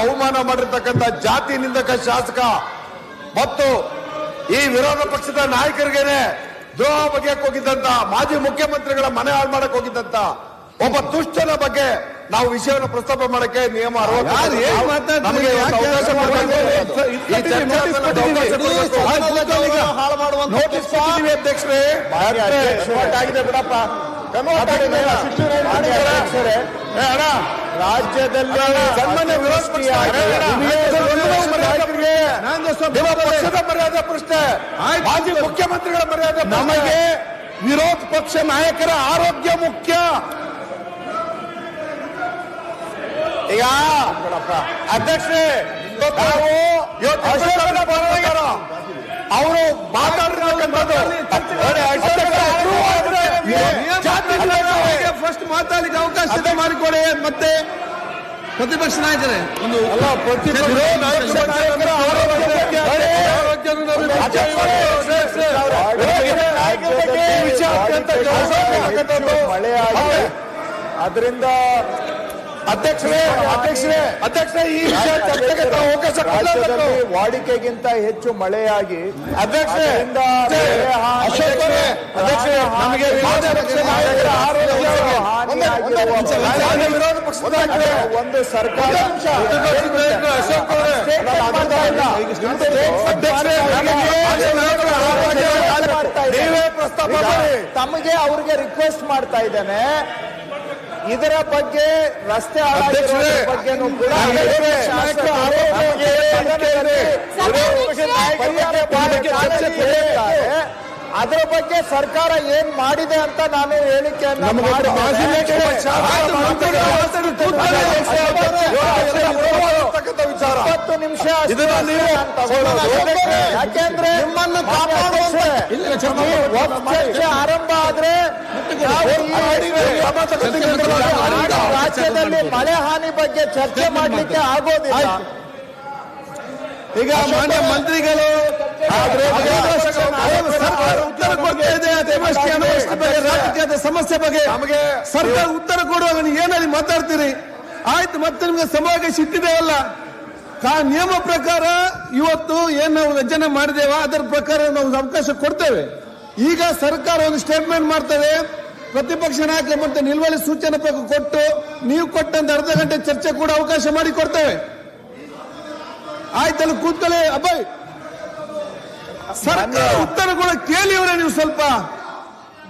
ಅವಮಾನ ಮಾಡಿರ್ತಕ್ಕಂಥ ಜಾತಿ ನಿಂದಕ ಶಾಸಕ ಮತ್ತು ಈ ವಿರೋಧ ಪಕ್ಷದ ನಾಯಕರಿಗೇನೆ ದ್ರೋಹ ಬಗೆಯಕ್ಕೆ ಹೋಗಿದ್ದಂತ ಮಾಜಿ ಮುಖ್ಯಮಂತ್ರಿಗಳ ಮನೆ ಹಾಳು ಮಾಡಕ್ ಹೋಗಿದ್ದಂತ ಒಬ್ಬ ದುಷ್ಟನ ಬಗ್ಗೆ ನಾವು ವಿಷಯವನ್ನು ಪ್ರಸ್ತಾಪ ಮಾಡಕ್ಕೆ ನಿಯಮ ಅರವತ್ತು ನೋಟಿಸ್ ಅಧ್ಯಕ್ಷರೇ. ಬಿಡಪ್ಪ. ಅಣ್ಣ ರಾಜ್ಯದಲ್ಲಿ ಸನ್ಮಾನ್ಯ ವಿರೋಧ ಪಕ್ಷದ ಮರ್ಯಾದೆ ಪ್ರಶ್ನೆ. ಮಾಜಿ ಮುಖ್ಯಮಂತ್ರಿಗಳ ಮರ್ಯಾದೆ. ನಮಗೆ ವಿರೋಧ ಪಕ್ಷ ನಾಯಕರ ಆರೋಗ್ಯ ಮುಖ್ಯ. ಈಗ ಅಧ್ಯಕ್ಷರೇ ನಾವು. ಅವರು ಮಾತಾಡಿರ್ತಕ್ಕಂಥದ್ದು. ಫಸ್ಟ್ ಮಾತಾಡಲಿಕ್ಕೆ ಅವಕಾಶ ಇದೆ ಮಾಡಿಕೊಡಿ ಮತ್ತೆ ಪ್ರತಿಪಕ್ಷ ನಾಯಕರೇ. ಒಂದು. ಮಳೆ ಆಗಿದೆ. ಅದರಿಂದ ಅಧ್ಯಕ್ಷರೇ ಅಧ್ಯಕ್ಷರೇ ಅಧ್ಯಕ್ಷರೇ ಈ ವಿಷಯ ಚರ್ಚೆಗೆ ತಾವು ಅವಕಾಶ ರಾಜ್ಯದಲ್ಲಿ ವಾಡಿಕೆಗಿಂತ ಹೆಚ್ಚು ಮಳೆಯಾಗಿ ಅಧ್ಯಕ್ಷರೇ ಅಧ್ಯಕ್ಷರೇ, ನಮಗೆ ವಿರೋಧ ಒಂದೇ- ಪಕ್ಷದ ಸರ್ಕಾರ ಅಶೋಕ್. ನೀವೇ ಪ್ರಸ್ತಾಪ ತಮಗೆ ಅವ್ರಿಗೆ ರಿಕ್ವೆಸ್ಟ್ ಮಾಡ್ತಾ ಇದ್ದೇನೆ. ಇದರ ಬಗ್ಗೆ ರಸ್ತೆ ಬಗ್ಗೆ. ಅದರ ಬಗ್ಗೆ ಸರ್ಕಾರ ಏನ್ ಮಾಡಿದೆ ಅಂತ ನಾನು. ಗೌರವವಾಗಿರ್ತಕ್ಕಂಥ ವಿಚಾರ ಇಪ್ಪತ್ತು ನಿಮಿಷ ಯಾಕೆಂದ್ರೆ ನಿಮ್ಮನ್ನು ಚರ್ಚೆ ಆರಂಭ ಆದ್ರೆ ರಾಜ್ಯದಲ್ಲಿ ಮಳೆ ಹಾನಿ ಬಗ್ಗೆ ಚರ್ಚೆ ಮಾಡಲಿಕ್ಕೆ ಆಗೋದಿಲ್ಲ. ಈಗ ಮಾನ್ಯ ಮಂತ್ರಿಗಳು ರಾಜಕೀಯದ ಸಮಸ್ಯೆ ಬಗ್ಗೆ ನಮಗೆ ಸರ್ಕಾರ ಉತ್ತರ ಕೊಡುವಾಗ ಏನಲ್ಲಿ ಮಾತಾಡ್ತೀರಿ? ಆಯ್ತು ಮತ್ತೆ ನಿಮ್ಗೆ ಸಮಾವೇಶ ಅಲ್ಲ. ಕಾ ನಿಯಮ ಪ್ರಕಾರ ಇವತ್ತು ಏನ್ ನಾವು ರಚನೆ ಮಾಡಿದೇವ ಅದರ ಪ್ರಕಾರ ನಾವು ಅವಕಾಶ ಕೊಡ್ತೇವೆ. ಈಗ ಸರ್ಕಾರ ಒಂದು ಸ್ಟೇಟ್ಮೆಂಟ್ ಮಾಡ್ತದೆ. ಪ್ರತಿಪಕ್ಷ ನಾಯಕರು ಮತ್ತೆ ನಿಲುವಳಿ ಸೂಚನೆ ಕೊಟ್ಟು ನೀವು ಕೊಟ್ಟಂತ ಅರ್ಧ ಗಂಟೆ ಚರ್ಚೆ ಕೂಡ ಅವಕಾಶ ಮಾಡಿ ಕೊಡ್ತೇವೆ ಆಯ್ತಲ್ಲ ಕೂತ್ಕೊಳ್ಳಿ. ಅಬ್ಬಯ್ ಸರ್ಕಾರ ಉತ್ತರ ಕೂಡ ಕೇಳಿ ಅವರೇ ನೀವು ಸ್ವಲ್ಪ.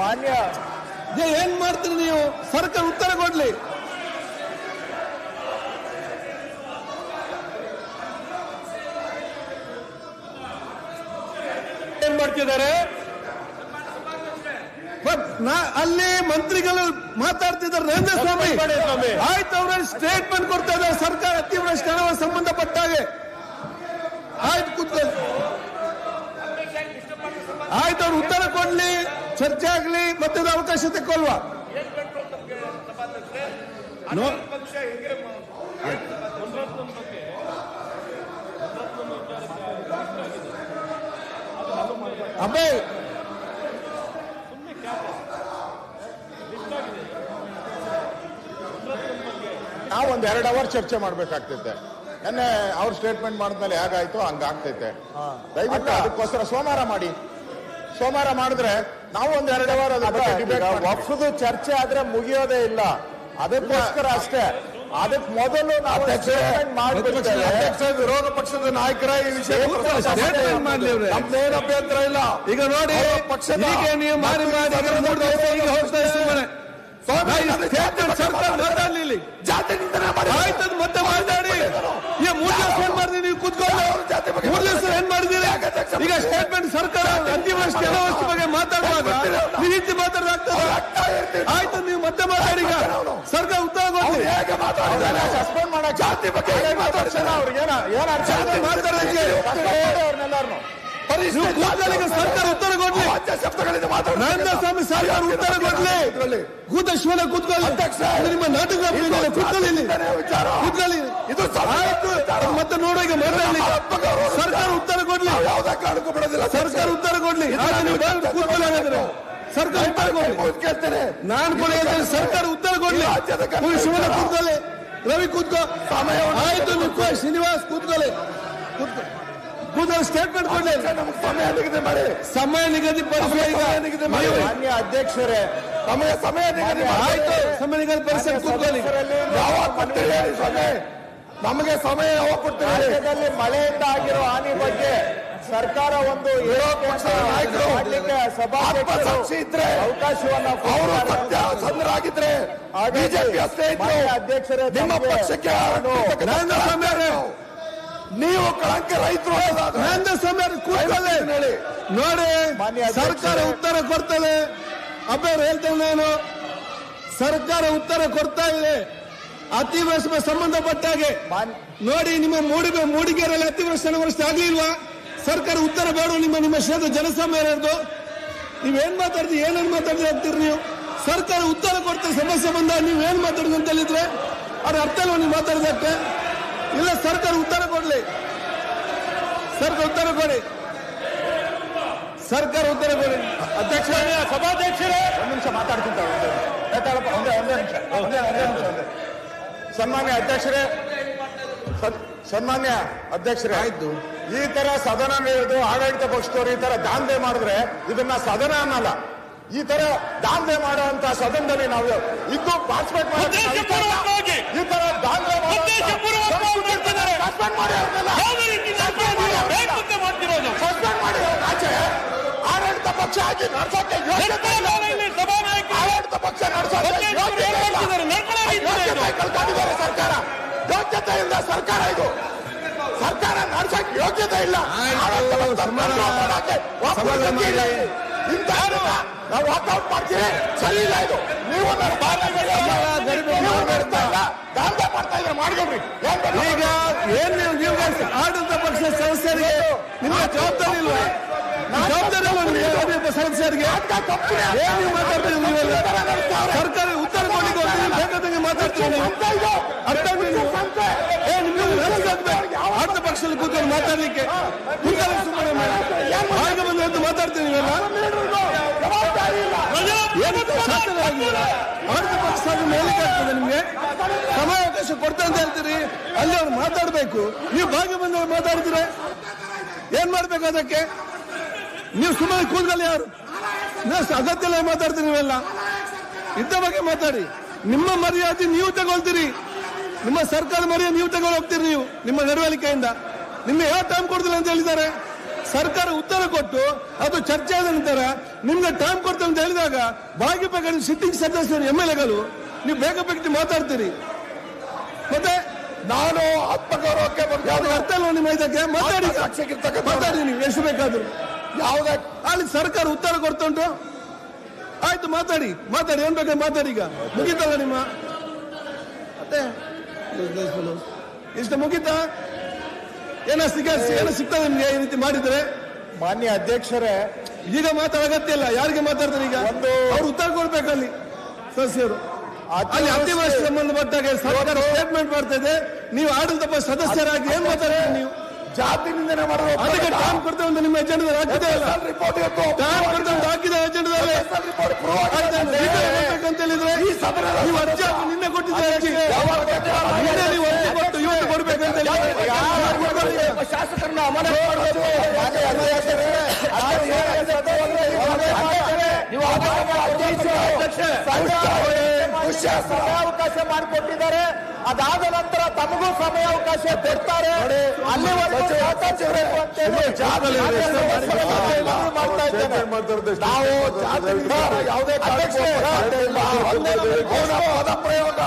ಮಾನ್ಯ. ಏನ್ ಮಾಡ್ತೀರಿ ನೀವು? ಸರ್ಕಾರ ಉತ್ತರ ಕೊಡ್ಲಿ. ಏನ್ ಮಾಡ್ತಿದ್ದಾರೆ? ಅಲ್ಲಿ ಮಂತ್ರಿಗಳು ಮಾತಾಡ್ತಿದ್ದಾರೆ ನರೇಂದ್ರ ಸ್ವಾಮಿ. ಆಯ್ತು ಅವ್ರ ಸ್ಟೇಟ್ಮೆಂಟ್ ಕೊಡ್ತಾ ಇದ್ದಾರೆ. ಸರ್ಕಾರ ಅತಿವೃಷ್ಟಿ ಸಂಬಂಧಪಟ್ಟಾಗೆ ಸಂಬಂಧಪಟ್ಟ ಹಾಗೆ. ಆಯ್ತು ಕೂತ್ಕೊಳ್ಳಿ. ಆಯ್ತು ಅವ್ರು ಉತ್ತರ ಕೊಡ್ಲಿ ಚರ್ಚೆ ಆಗ್ಲಿ ಮತ್ತೆ ಅವಕಾಶ ತೆಕ್ಕೊಲ್ವಾ ಅಬ್ಬಾಯ್ ಅಬ್ಬೇ! ನಾವು ಒಂದ್ ಎರಡು ಅವರ್ ಚರ್ಚೆ ಮಾಡ್ಬೇಕಾಗ್ತೈತೆ. ನೆನ್ನೆ ಅವ್ರ ಸ್ಟೇಟ್ಮೆಂಟ್ ಮಾಡಿದ್ಮೇಲೆ ಹೇಗಾಯ್ತು ಹಂಗಾಗ್ತೈತೆ. ದಯವಿಟ್ಟು ಅದಕ್ಕೋಸ್ಕರ ಸೋಮವಾರ ಮಾಡಿ. ಸೋಮವಾರ ಮಾಡಿದ್ರೆ ನಾವು ಒಂದ್ ಎರಡು ವಾರ ವಕ್ಫದು ಚರ್ಚೆ ಆದ್ರೆ ಮುಗಿಯೋದೇ ಇಲ್ಲ. ಅದಕ್ಕೋಸ್ಕರ ಅಷ್ಟೇ. ಅದಕ್ಕೆ ಮೊದಲು ನಾವು ವಿರೋಧ ಪಕ್ಷದ ನಾಯಕರ ಈ ವಿಷಯ. ನಮ್ದೇನು ಅಭ್ಯಂತರ ಇಲ್ಲ. ಈಗ ನೋಡಿ ಪಕ್ಷ ಪಕ್ಷದ ನೀವು ಮಾಡಿ ಈಗ ಹೋಗ್ತಾ ಸುಮ್ಮನೆ ಜಾತಿ ಮತ್ತೆ ಮಾತಾಡಿ. ಈ ಮೂರು ದಿವಸ ಏನ್ ಮಾಡಿದ್ರಿ ನೀವು? ಕೂತ್ಕೊಂಡು ಏನ್ ಮಾಡಿದಿರಿ ಈಗ ಸ್ಟೇಟ್ಮೆಂಟ್ ಸರ್ಕಾರ ಅತಿವೃಷ್ಟಿ ಅನಾವೃಷ್ಟಿ ಬಗ್ಗೆ ಮಾತಾಡುವಾಗ ಈ ರೀತಿ ಮಾತಾಡೋದಾಗ್ತದೆ. ಆಯ್ತು ನೀವು ಮತ್ತೆ ಮಾತಾಡಿ ಸರ್ಕಾರ ಉತ್ತರ ಸಸ್ಪೆಂಡ್ ಮಾಡೋ ಜಾತಿ ಬಗ್ಗೆ ಮಾತಾಡ್ತಾರೆ? ಅವ್ರಿಗೆ ಏನ ಏನ್ ಅರ್ಥ ಜಾತಿ ಮಾತಾಡೋದಕ್ಕೆ ಅವ್ರನ್ನೆಲ್ಲಾರು ಸರ್ಕಾರ ಉತ್ತರ ಕೊಡ್ಲಿ. ಶಬ್ದಗಳಿಂದ ಮಾತ್ರ ಸ್ವಾಮಿ ಸರ್ಕಾರ ಉತ್ತರ ಕೊಡ್ಲಿ. ಕೂತ ಶಿವನ ಕೂತ್ಕೊಳ್ಳಿ. ನಿಮ್ಮ ನಾಟಕ ಇದೆ, ಕೂತ್ಕೊಳ್ಳಿ ಕೂತ್ಕೊಳ್ಳಿ. ಇದು ಮತ್ತೆ ನೋಡೋ ಈಗ ಮಾತಾಡ್ಲಿ. ಸರ್ಕಾರ ಉತ್ತರ ಕೊಡ್ಲಿ. ಯಾವುದೇ ಕಾರಣಕ್ಕೂ ಬಿಡೋದಿಲ್ಲ. ಸರ್ಕಾರ ಉತ್ತರ ಕೊಡ್ಲಿ. ಕೂತ್ಕೊಳ್ಳಿ ಹಾಗಾದ್ರೆ. ಸರ್ಕಾರ ಉತ್ತರ ಕೊಡ್ಲಿ. ಕೇಳ್ತೇನೆ. ನಾನು ಕೂಡ ಹೇಳ್ತೇನೆ ಸರ್ಕಾರ. ಉತ್ತರ ಕೊಡ್ಲಿ. ಶಿವನ. ಕೂತ್ಕೊಳ್ಳಿ. ರವಿ ಕೂತ್ಕೋ. ಆಯ್ತು ನಿಂತ್ಕೋ ಶ್ರೀನಿವಾಸ್ ಕೂತ್ಕೊಳ್ಳಿ. ಕೂತ್ಕೋ. ಕೂತ್ಕೊಳ್ಳಿ ಸ್ಟೇಟ್ಮೆಂಟ್ ಕೊಡಲಿ ನಮ್ಗೆ ಸಮಯ ನಿಗದಿ ಮಾಡಿ. ಸಮಯ ನಿಗದಿ ನಿಗದಿ ಮಾಡಿ. ಮಾನ್ಯ ಅಧ್ಯಕ್ಷರೇ. ಸಮಯ ಸಮಯ ನಿಗದಿ ಮಾಡಿ. ಆಯ್ತು ಸಮಯ ನಿಗದಿ ಪರಿಸರ ಕೂತ್ಕೊಳ್ಳಿ. ಯಾವಾಗ ಕೊಡ್ತೀರಿ ಸಮಯ ನಮಗೆ ಸಮಯ ಯಾವಾಗ ಕೊಡ್ತೀರಿ ರಾಜ್ಯದಲ್ಲಿ ಮಳೆಯಿಂದ ಆಗಿರೋ ಹಾನಿ ಬಗ್ಗೆ ಸರ್ಕಾರ ಒಂದು ಏಳೋ ಪಕ್ಷದ ನಾಯಕರು ಮಾಡಲಿಕ್ಕೆ ಸಭಾಧ್ಯಕ್ಷರು ಇದ್ರೆ ಅವಕಾಶವನ್ನ ಅವರು ಸತ್ಯ ಹಾಗಾಗಿ ಬಿಜೆಪಿ ಅಷ್ಟೇ ಇದ್ರು ಅಧ್ಯಕ್ಷರೇ, ನಿಮ್ಮ ಪಕ್ಷಕ್ಕೆ ನಾನು ನೀವು ಕಳಂಕ ರೈತರು ಕೂತ್ಕೊಳ್ಳಿ. ಹೇಳಿ. ನೋಡಿ ಸರ್ಕಾರ ಉತ್ತರ ಕೊಡ್ತದೆ. ಅಬ್ಬರು ಹೇಳ್ತೇನೆ ನಾನು. ಸರ್ಕಾರ ಉತ್ತರ ಕೊಡ್ತಾ ಇದೆ. ಅತಿವೃಷ್ಟಿಗೆ ಸಂಬಂಧಪಟ್ಟಾಗೆ. ನೋಡಿ ನಿಮ್ಮ ಮೂಡಿ ಮೂಡಿಗೆರೆಯಲ್ಲಿ ಅತಿವೃಷ್ಟಿ ಅನಾವೃಷ್ಟಿ ಆಗ್ಲಿಲ್ವಾ? ಸರ್ಕಾರ ಉತ್ತರ ಬೇಡ ನಿಮ್ಮ ನಿಮ್ಮ ಕ್ಷೇತ್ರ ಜನಸಾಮಾನ್ಯರದು ನೀವೇನ್ ಮಾತಾಡ್ತೀರಿ? ಏನೇನ್ ಮಾತಾಡ್ತೀರಿ ಅಂತೀರಿ ನೀವು? ಸರ್ಕಾರ ಉತ್ತರ ಕೊಡ್ತಾರೆ ಸಮಸ್ಯೆ ಬಂದ ನೀವೇನ್ ಮಾತಾಡಿದ್ರೆ ಅಂತ ಹೇಳಿದ್ರೆ ಅವ್ರ ಅರ್ಥ ನೀವು ಮಾತಾಡೋದಕ್ಕೆ. ಇಲ್ಲ ಸರ್ಕಾರ ಉತ್ತರ ಕೊಡಲಿ. ಸರ್ಕಾರ ಉತ್ತರ ಕೊಡಿ. ಸರ್ಕಾರ ಉತ್ತರ ಕೊಡಿ. ಅಧ್ಯಕ್ಷ ಸಭಾಧ್ಯಕ್ಷರೇ. ಒಂದ್ ನಿಮಿಷ ಮಾತಾಡ್ಕೊಂತ ಒಂದೇ ನಿಮಿಷ ಒಂದೇ ಒಂದೇ ನಿಮಿಷ ಒಂದೇ. ಸನ್ಮಾನ್ಯ ಅಧ್ಯಕ್ಷರೇ ಸನ್- ಸನ್ಮಾನ್ಯ ಅಧ್ಯಕ್ಷರೇ ಆಯ್ತು. ಈ ತರ ಸದನ ನಡೆದು ಆಡಳಿತ ಪಕ್ಷದವರು ಈ ತರ ದಾಂಧೆ ಮಾಡಿದ್ರೆ ಇದನ್ನ ಸದನ ಅನ್ನಲ್ಲ. ಈ ತರ ದಾಂಧೆ ಮಾಡುವಂತ ಸದನದಲ್ಲಿ ನಾವು ಇದ್ದು ಪಾರ್ಟಿಸಿಪೇಟ್ ಮಾಡಿ ಈ ತರ ದಾಂಧೆ ಉದ್ದೇಶಪೂರ್ವಕವಾಗಿ ಮಾಡ್ತಿದ್ದಾರೆ. ಸಸ್ಪೆಂಡ್ ಮಾಡಿ ಸಸ್ಪೆಂಡ್ ಮಾಡಿ ಆಚೆ. ಆಡಳಿತ ಪಕ್ಷ ಆಗಿ ನಡ್ಸೋಕೆ ಯೋಗ್ಯತೆ ಇಲ್ಲ. ಸರ್ಕಾರ ಇಲ್ಲಿ ಸಭಾನಾಯಕರು? ಆಡಳಿತ ಪಕ್ಷ ನಡ್ಸೋಕೆ ಅಧ್ಯಕ್ಷರು ಯೋಗ್ಯತೆ ಏನ್ ಇಲ್ಲ. ಮಾಡ್ತಿದ್ದಾರೆ? ನಡ್ಕೊಳ್ಳೋಕೆ ಇದ್ದಾರೆ ಯೋಗ್ಯತೆ ಕಳ್ಕೊಂಡಿದ್ದಾರೆ ಸರ್ಕಾರ. ಯೋಗ್ಯತೆ ಇಲ್ಲ ಸರ್ಕಾರ ಇದು. ಸರ್ಕಾರ ನಡ್ಸಕ್ ಯೋಗ್ಯತೆ ಇಲ್ಲ. ಆಡಳಿತ ಪಕ್ಷ ಇಲ್ಲ. ನಾವು ವಾಕೌಟ್ ಮಾಡ್ತೀವಿ ಸರಿ ಇಲ್ಲ ಇದು. ನೀವು. ಮಾಡ್ತಾ ಇಲ್ಲ ದಾಂಧೆ ಮಾಡ್ತಾ ಇದ್ರೆ? ಈಗ ಏನ್ ನೀವು ನೀವು ಆಡಳಿತ ಪಕ್ಷದ ಸದಸ್ಯರಿಗೆ ನಿಮ್ಮ ಜವಾಬ್ದಾರಿ ಇಲ್ವಾ ಜವಾಬ್ದಾರಿ ನಿಮಗೆ ಆಡಳಿತ ಸದಸ್ಯರಿಗೆ. ಏನ್ ನೀವು ಮಾತಾಡ್ತೀರಿ ನೀವೆಲ್ಲ ಸರ್ಕಾರ ಉತ್ತರ ಕೊಡ್ಲಿಕ್ಕೆ ಬೇಕಾದಂಗೆ ಮಾತಾಡ್ತೀರಿ. ಅರ್ಥ ಏ ನಿಮ್ಗೆ. ಆಡಳಿತ ಪಕ್ಷದಲ್ಲಿ ಕೂತ್ಕೊಂಡು ಮಾತಾಡ್ಲಿಕ್ಕೆ ಕೂತ್ಕೊಳ್ಳಿ ಸುಮ್ಮನೆ ಅಂತ ಮಾತಾಡ್ತೀನಿ ನೀವೆಲ್ಲ? ಏನು ಶಾಸನ ಆಗಿಲ್ಲ ಆಡಳಿತ ಪಕ್ಷ ಮೇಲಿಗೆ ಆಗ್ತದೆ ನಿಮ್ಗೆ ಸಮಾವೇಶ ಕೊಡ್ತಾ ಅಂತ ಹೇಳ್ತೀರಿ ಅಲ್ಲಿ ಅವ್ರು ಮಾತಾಡಬೇಕು ನೀವು ಭಾಗ್ಯ ಬಂದವರು ಮಾತಾಡ್ತೀರ ಏನ್ ಮಾಡ್ಬೇಕು ಅದಕ್ಕೆ ನೀವು ಸುಮ್ಮನೆ ಕೂತ್ಕೊಳ್ಳಿ ಯಾರು ಅಗತ್ಯ ಇಲ್ಲ ಮಾತಾಡ್ತೀರಿ ನೀವೆಲ್ಲ ಇದ್ದ ಬಗ್ಗೆ ಮಾತಾಡಿ ನಿಮ್ಮ ಮರ್ಯಾದೆ ನೀವು ತಗೊಳ್ತೀರಿ ನಿಮ್ಮ ಸರ್ಕಾರ ಮರ್ಯಾದೆ ನೀವು ತಗೊಂಡು ಹೋಗ್ತೀರಿ ನೀವು, ನಿಮ್ಮ ನಡವಳಿಕೆಯಿಂದ. ನಿಮ್ಮ ಯಾವ ಟೈಮ್ ಕೊಡ್ತಿಲ್ಲ ಅಂತ ಹೇಳಿದ್ದಾರೆ. ಸರ್ಕಾರ ಉತ್ತರ ಕೊಟ್ಟು ಅದು ಚರ್ಚೆ ಆದ ನಂತರ ನಿಮ್ಗೆ ಟೈಮ್ ಕೊಡ್ತೇವೆ ಅಂತ ಹೇಳಿದಾಗ ಭಾಗ್ಯಬೇಕಾದ್ರೆ ಸಿಟ್ಟಿಂಗ್ ಸದಸ್ಯರು ಎಂ ಎಲ್ ಎಗಳು ನೀವು ಬೇಗ ಬೇಗ ಮಾತಾಡ್ತೀರಿ. ಮತ್ತೆ ನಾನು ಆತ್ಮಗೌರವಕ್ಕೆ ಅರ್ಥ ಇಲ್ವಾ ನಿಮ್ಮ ಇದಕ್ಕೆ ಮಾತಾಡಿ ಮಾತಾಡಿ ನೀವು ಎಷ್ಟು ಬೇಕಾದ್ರು. ಯಾವುದೇ ಅಲ್ಲಿ ಸರ್ಕಾರ ಉತ್ತರ ಕೊಡ್ತಾ ಉಂಟು ಆಯ್ತು ಮಾತಾಡಿ. ಮಾತಾಡಿ ಏನ್ ಬೇಕಾದ್ರೆ ಮಾತಾಡಿ ಈಗ. ಮುಗಿತಲ್ಲ ನಿಮ್ಮ? ಮತ್ತೆ? ಇಷ್ಟ ಮುಗೀತಾ? ಏನೋ ಸಿಗ ಏನೋ ಸಿಗ್ತದೆ ನಿಮ್ಗೆ ಈ ರೀತಿ ಮಾಡಿದ್ರೆ? ಮಾನ್ಯ ಅಧ್ಯಕ್ಷರೇ ಈಗ ಮಾತಾಡಗತ್ತೆ ಅಗತ್ಯ ಇಲ್ಲ ಯಾರಿಗೆ ಮಾತಾಡ್ತಾರೆ ಈಗ? ಒಂದು- ಅವ್ರು ಉತ್ತರ ಕೊಡ್ಬೇಕಲ್ಲಿ ಸದಸ್ಯರು. ಅಲ್ಲಿ ಅತಿವೃಷ್ಟಿ ಸಂಬಂಧಪಟ್ಟಾಗ ಸರ್ಕಾರ ಸ್ಟೇಟ್ಮೆಂಟ್ ಮಾಡ್ತಾ ಇದೆ. ನೀವು ಆಡಳಿತ ಸದಸ್ಯರಾಗಿ ಏನ್ ಮಾತಾರೆ ನೀವು? ಜಾತಿ ನಿಂದನೆ ಮಾಡೋದು ಅದಕ್ಕೆ ಟೈಮ್ ಕೊಡ್ತೇವೆ ಅಂತ ನಿಮ್ಮ ಎಜೆಂಡದಲ್ಲಿ ಹಾಕಿದೆ ರಿಪೋರ್ಟ್ ಇವತ್ತು ಟೈಮ್ ಕೊಡ್ತೇವೆ ಅಂತ ಹಾಕಿದೆ ಎಜೆಂಡದಲ್ಲಿ ರಿಪೋರ್ಟ್. ಅಂತ ಹೇಳಿದ್ರೆ ನೀವು ಅರ್ಜಿ ನಿನ್ನೆ ಕೊಟ್ಟಿದ್ರೆ ಅರ್ಜಿ ನಿನ್ನೆ ನೀವು ಅರ್ಜಿ ಕೊಟ್ಟು ಇವತ್ತು ಕೊಡ್ಬೇಕಂತ ಹೇಳಿದ್ರೆ ಶಾಸಕರನ್ನ ಅಮಾನತು ಮಾಡಬೇಕು. ಸಮಯಾವಕಾಶ ಮಾಡಿಕೊಟ್ಟಿದ್ದಾರೆ. ಅದಾದ ನಂತರ ತಮಗೂ ಸಮಯಾವಕಾಶ ಕೊಡ್ತಾರೆ. ನಾವು ಯಾವುದೇ ಪದ ಪ್ರಯೋಗ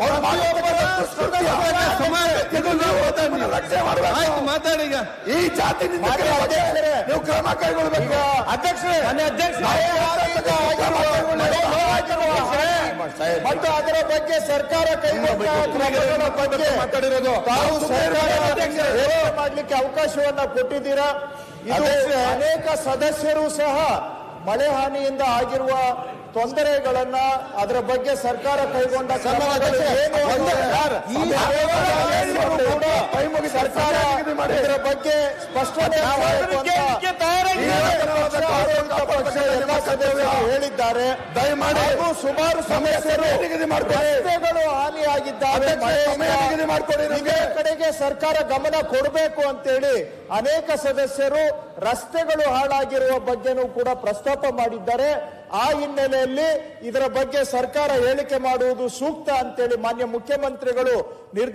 ಅವನ ಭಾಷಾ ಪ್ರಯೋಗ, ಅವನ ಮಾತುಕತೆ ದುಷ್ಕೃತ್ಯ. ರಕ್ಷಣೆ ಮಾಡಬೇಕು. ಆಯ್ತು ಮಾತಾಡಿ ಈಗ ಈ ಜಾತಿ ನೀವು ಕ್ರಮ ಕೈಗೊಳ್ಳಬೇಕು. ಅಧ್ಯಕ್ಷರೇ ಮತ್ತು ಅದರ ಬಗ್ಗೆ ಸರ್ಕಾರ ಬಗ್ಗೆ ಮಾತಾಡಿರೋದು ತಾವು ಸರ್ಕಾರ ಮಾಡಲಿಕ್ಕೆ ಅವಕಾಶವನ್ನ ಕೊಟ್ಟಿದ್ದೀರಾ? ಅನೇಕ ಸದಸ್ಯರು ಸಹ ಮಳೆ ಹಾನಿಯಿಂದ ಆಗಿರುವ ತೊಂದರೆಗಳನ್ನ ಅದರ ಬಗ್ಗೆ ಸರ್ಕಾರ ಕೈಗೊಂಡ ಸರ್ಕಾರ. ಇದರ ಬಗ್ಗೆ ಸ್ಪಷ್ಟನೆ ಹೇಳಿದ್ದಾರೆ. ದಯಮಾಡಿ ಸುಮಾರು ಸಮಸ್ಯೆಗಳು ಇದೇ ಕಡೆಗೆ ಸರ್ಕಾರ ಗಮನ ಕೊಡಬೇಕು ಅಂತೇಳಿ ಅನೇಕ ಸದಸ್ಯರು ರಸ್ತೆಗಳು ಹಾಳಾಗಿರುವ ಬಗ್ಗೆನೂ ಕೂಡ ಪ್ರಸ್ತಾಪ ಮಾಡಿದ್ದಾರೆ. ಆ ಹಿನ್ನೆಲೆಯಲ್ಲಿ ಇದರ ಬಗ್ಗೆ ಸರ್ಕಾರ ಹೇಳಿಕೆ ಮಾಡುವುದು ಸೂಕ್ತ ಅಂತೇಳಿ ಮಾನ್ಯ ಮುಖ್ಯಮಂತ್ರಿಗಳು